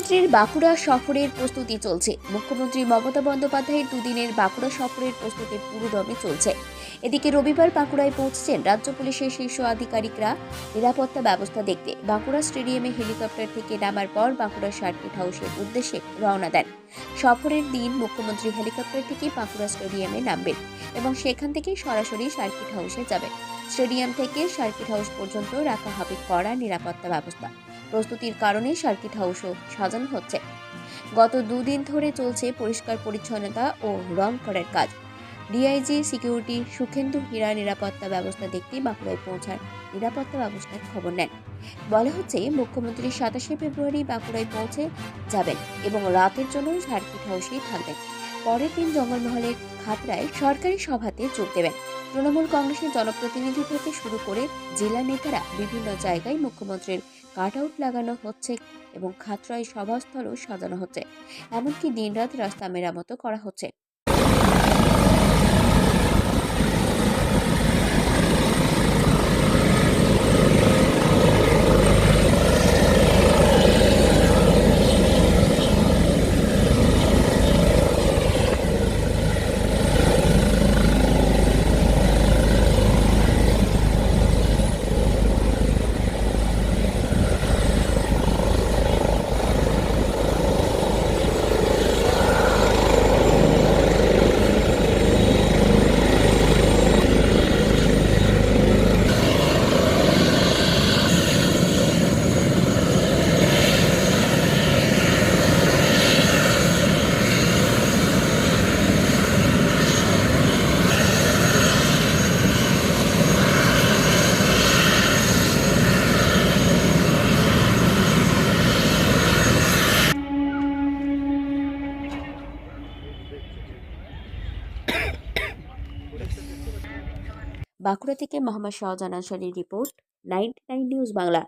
মুখ্যমন্ত্রীর বাঁকুড়া সফরের প্রস্তুতি চলছে। মুখ্যমন্ত্রী মমতা বন্দ্যোপাধ্যায়ের দুদিনের বাঁকুড়া সফরের প্রস্তুতি পুরোদমে চলছে। এদিকে রবিবার বাঁকুড়ায় পৌঁছেছেন রাজ্য পুলিশের শীর্ষ আধিকারিকরা। নিরাপত্তা ব্যবস্থা দেখতে বাঁকুড়া স্টেডিয়ামে হেলিকপ্টার থেকে নামার পর বাঁকুড়া সার্কিট হাউসের উদ্দেশ্যে রওনা দেন। সফরের দিন মুখ্যমন্ত্রী হেলিকপ্টার থেকে বাঁকুড়া স্টেডিয়ামে নামবেন এবং সেখান থেকে সরাসরি সার্কিট হাউসে যাবেন। স্টেডিয়াম থেকে সার্কিট হাউস পর্যন্ত রাখা হবে কড়া নিরাপত্তা ব্যবস্থা। প্রস্তুতির কারণে সার্কিট হাউসও সাজানো হচ্ছে। গত দুদিন ধরে চলছে পরিষ্কার পরিচ্ছন্নতা ও রং করার কাজ। ডিআইজি সিকিউরিটি, সুখেন্দু হীরা নিরাপত্তা ব্যবস্থা দেখতে বাঁকুড়ায় পৌঁছার নিরাপত্তা ব্যবস্থার খবর নেন। বলা হচ্ছে, মুখ্যমন্ত্রী সাতাশে ফেব্রুয়ারি বাঁকুড়ায় পৌঁছে যাবেন এবং রাতের জন্য সার্কিট হাউসেই থাকবেন। পরের দিন জঙ্গলমহলের খাতড়ায় সরকারি সভাতে যোগ দেবেন। তৃণমূল কংগ্রেসের জনপ্রতিনিধি থেকে শুরু করে জেলা নেতারা বিভিন্ন জায়গায় মুখ্যমন্ত্রীর কাট আউট লাগানো হচ্ছে এবং খাতড়ায় সভাস্থলও সাজানো হচ্ছে। এমনকি দিনরাত রাস্তা মেরামতো করা হচ্ছে। বাঁকুড়া থেকে মোহাম্মদ শাহজাহান আনসারির রিপোর্ট নাইনটি নিউজ বাংলা।